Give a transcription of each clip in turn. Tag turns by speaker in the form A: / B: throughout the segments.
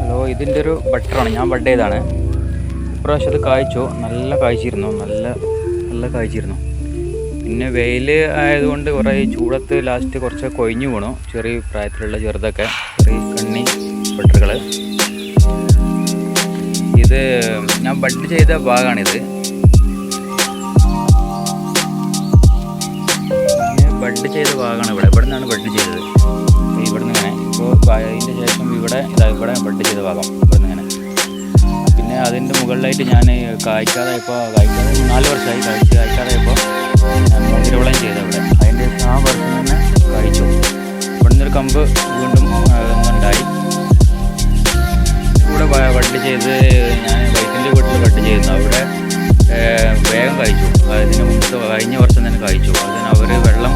A: Hello ഇതിന്റെ ഒരു ബട്ടറാണ്. ഞാൻ ബഡ് ചെയ്താണ് ഇപ്രാവശ്യം അത് കായ്ച്ചു. നല്ല കായ്ച്ചിരുന്നു. നല്ല നല്ല കായ്ച്ചിരുന്നു. പിന്നെ വെയിൽ ആയതുകൊണ്ട് കുറേ ചൂടത്ത് ലാസ്റ്റ് കുറച്ച് കൊഴിഞ്ഞു പോണു ചെറിയ പ്രായത്തിലുള്ള ചെറുതൊക്കെ. ചെറിയ കണ്ണി ബട്ടറുകൾ ഇത് ഞാൻ ബഡ് ചെയ്ത ഭാഗമാണിത് ബഡ് ചെയ്ത ഭാഗമാണ് ഇവിടെ. ഇവിടെ നിന്നാണ് ബഡ് ചെയ്തത്. അതിന്റെ ശേഷം ഇവിടെ ഇതാ ഇവിടെ ബഡ് ചെയ്ത ഭാഗം ഇങ്ങനെ. പിന്നെ അതിന്റെ മുകളിലായിട്ട് ഞാൻ കായ്ക്കാതായപ്പോൾ കായ്ക്കാതെ നാല് വർഷമായി കായ്ച്ച് കായ്ക്കാതായപ്പോൾ ഞാൻ മുന്തിരിവളം ചെയ്ത ഇവിടെ. അതിന്റെ ആ വർഷം തന്നെ കഴിച്ചു. ഇവിടെ നിന്നൊരു കമ്പ് വീണ്ടും ഉണ്ടായി. ഇവിടെ വട്ട് ചെയ്ത് ഞാൻ വൈറ്റിന്റെ വീട്ടിൽ വട്ട് ചെയ്യുന്നു അവിടെ വേഗം കഴിച്ചു. അതിന് മുമ്പ് കഴിഞ്ഞ വർഷം തന്നെ കഴിച്ചു. അതിന് അവർ വെള്ളം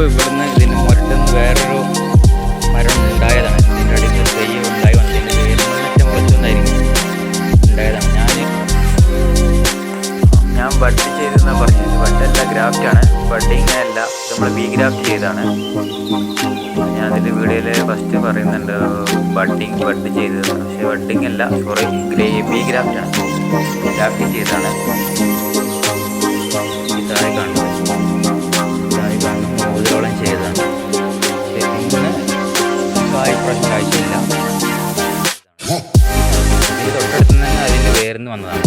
A: ഇവിടുന്ന് ഇതിന് മറ്റൊന്ന് വേറൊരു മരം ഉണ്ടായതാണ്. ഇതിന്റെ അടിയിൽ ഒരു തൈ ഉണ്ടായി വന്നതിന്റെ വേരുകളിലൊക്കെ മുളച്ചൊന്നായിരിക്കും ഉണ്ടായതാണ്. ഞാൻ ഞാൻ ബഡ് ചെയ്തെന്നാ പറഞ്ഞത്. ബഡല്ല ഗ്രാഫ്റ്റാണ് ബഡിങ് അല്ല. നമ്മൾ ബി ഗ്രാഫ്റ്റ് ചെയ്താണ് ഞാൻ അതിൽ വീഡിയോയിൽ ഫസ്റ്റ് പറയുന്നുണ്ട് ബഡിങ് ബഡ് ചെയ്തത് പക്ഷേ ബഡിങ് അല്ല സോറി ഗ്രേ ബി ഗ്രാഫ്റ്റാണ് ഗ്രാഫ്റ്റ് ആണ് പ്രശ്നം കാഴ്ചയില്ല തൊട്ടടുത്ത് തന്നെ അതിന്റെ വേർന്ന് വന്നതാണ്.